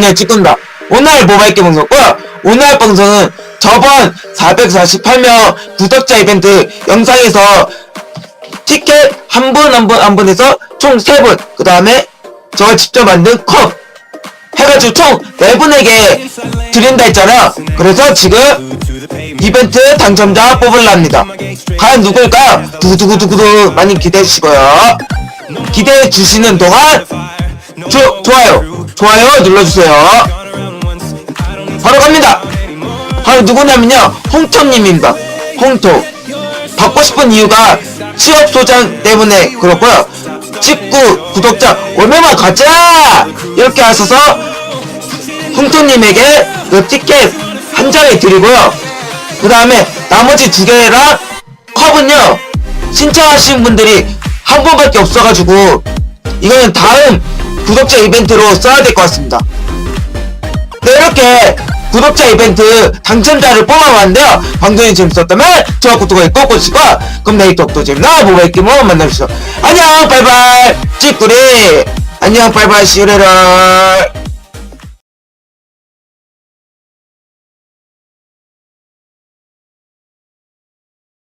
그냥 찍는다. 오늘 모바일 게임 방송고요. 오늘 방송은 저번 448명 구독자 이벤트 영상에서 티켓 한 분 한 분 한 분에서 총 3분 그 다음에 저 직접 만든 컵 해가지고 총 4분에게 드린다 했잖아요 그래서 지금 이벤트 당첨자 뽑으려 합니다 과연 누굴까요? 두구두구두구두 많이 기대해주시고요 기대해주시는 동안 조, 좋아요 좋아요 눌러주세요. 바로 갑니다. 바로 누구냐면요. 홍토님입니다 홍토. 받고 싶은 이유가 취업 소장 때문에 그렇고요. 직구 구독자 얼마나 가자 이렇게 하셔서 홍토님에게 그 티켓 한 장을 드리고요. 그 다음에 나머지 두 개랑 컵은요. 신청하신 분들이 한 번밖에 없어가지고 이거는 다음 구독자 이벤트로 써야 될 것 같습니다. 네, 이렇게 구독자 이벤트 당첨자를 뽑아봤는데요. 방송이 재밌었다면 좋아요, 구독을 꼭 해주시고 그럼 내일 또또 재밌나 모바일 게임으로 만나주시죠. 안녕, 바이바이, 찌꾸리. 안녕, 바이바이, 시우레럴.